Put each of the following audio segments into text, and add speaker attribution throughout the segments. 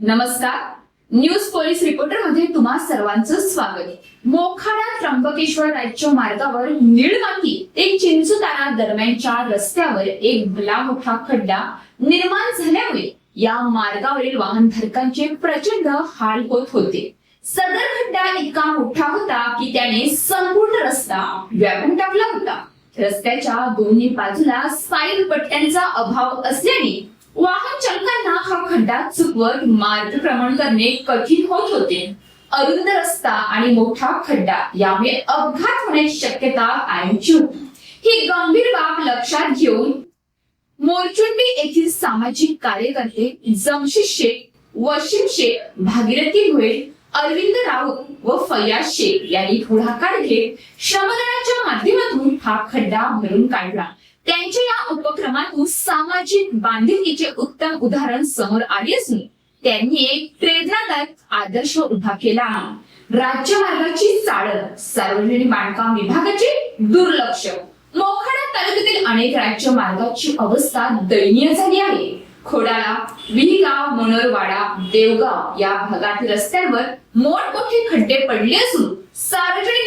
Speaker 1: नमस्कार. News police रिपोर्टरमध्ये तुम्हा सर्वांचं स्वागत. मोखाडा त्र्यंबकेश्वर राज्य मार्गावर निळमाती ते चिंचुताना दरम्यानच्या रस्त्यावर एक भला मोठा खड्डा निर्माण झाल्यामुळे या मार्गावरील वाहनधारकांचे प्रचंड हाल होत. होते सदर खड्डा इतका मोठा होता की त्याने संपूर्ण रस्ता व्यापून टाकला होता. रस्त्याच्या दोन्ही बाजूला साईल पट्ट्यांचा अभाव असल्याने वाहन चालकांना हा खड्डा चुकवत मार्गक्रमण करणे कठीण होत होते. अरुंद रस्ता आणि मोठा खड्डा यामुळे अपघात होण्याची शक्यता कायमची होती. ही गंभीर बाब लक्षात घेऊन मोरचुंडी येथील सामाजिक कार्यकर्ते जमशी शेख वशिम शेख भागीरथी भोये अरविंद राऊत व फयाज शेख यांनी पुढाकार घेत श्रमदानाच्या माध्यमातून हा खड्डा भरून काढला. त्यांच्या या उपक्रमातून सामाजिक बांधिलकीचे उत्तम उदाहरण समोर आले असून त्यांनी एक प्रेरणादायक आदर्श उभा केला. राज्य मार्गाची चाळण सार्वजनिक बांधकाम विभागाचे दुर्लक्ष. मोखाडा तालुक्यातील अनेक राज्य मार्गाची अवस्था दयनीय झाली आहे. खोडाला विहिगाव मनोरवाडा देवगाव या भागातील रस्त्यांवर मोठमोठे खड्डे पडले असून सार्वजनिक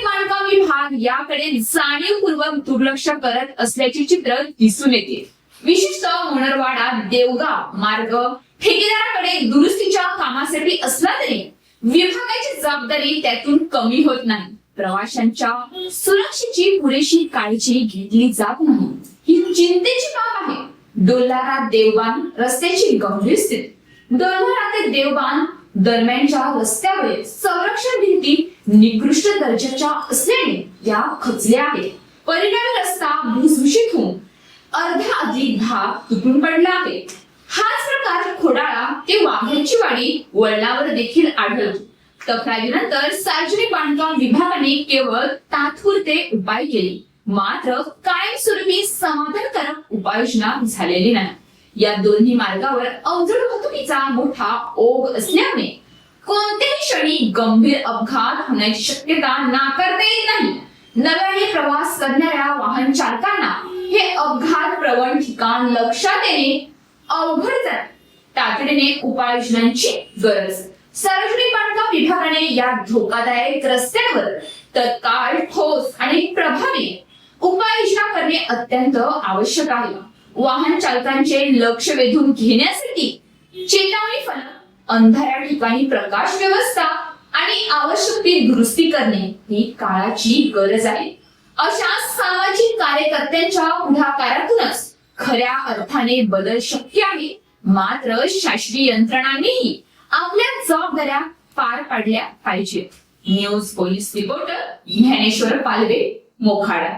Speaker 1: भाग याकडे जाणीवपूर्वक दुर्लक्ष करत असल्याचे चित्र दिसून येते. विशिष्ट होनरवाडा देवगाव मार्ग ठेकेदाराकडे दुरुस्तीच्या कामासाठी असला तरी विभागाची जबाबदारी त्यातून कमी होत नाही. प्रवाशांच्या सुरक्षेची पुरेशी काळजी घेतली जात नाही. ही चिंतेची बाब आहे. डोलारा देवबान रस्त्याची गंभीर स्थिती. डोलारा ते देवबान दरम्यानच्या रस्त्यावर संरक्षण भिंती निकृष्ट दर्जाच्या असल्याने या खचल्या आहेत. परिणामी रस्ता भुसभुशीत होऊन अर्धा अधिक भाग तुटून पडला आहे. हाच प्रकार खोडाळा ते वाघ्याची वाडी वळणावर देखील आढळतो. तक्रारीनंतर सार्वजनिक बांधकाम विभागाने केवळ तात्पुरते उपाय केले. मात्र कायमस्वरूपी समाधानकारक उपाययोजना झालेली नाही. या दोन्ही मार्गावर अवजड वाहतुकीचा मोठा ओघ असल्यामुळे कोणत्याही क्षणी गंभीर अपघात होण्याची शक्यता नाकारता येत नाही. नव्याने प्रवास करणाऱ्या वाहन चालकांना हे अपघात प्रवण ठिकाण लक्षात येणे अवघड जाते. तातडीने उपाययोजनांची गरज सार्वजनिक बांधकाम विभागाने या धोकादायक रस्त्यांवर तत्काळ ठोस आणि प्रभावी उपाययोजना करणे अत्यंत आवश्यक आहे. वाहन चालकांचे लक्ष वेधून घेण्यासाठी चेतावणी फलक अंधारा ठिकाणी प्रकाश व्यवस्था आणि आवश्यक ती दुरुस्ती करणे ही काळाची गरज आहे. अशा सामाजिक कार्यकर्त्यांच्या पुढाकारातूनच खऱ्या अर्थाने बदल शक्य आहे. मात्र शास्त्रीय यंत्रणांनीही आपल्या जबाबदाऱ्या पार पाडल्या पाहिजेत. News police reporter Dnyaneshwar Palve Mokhada.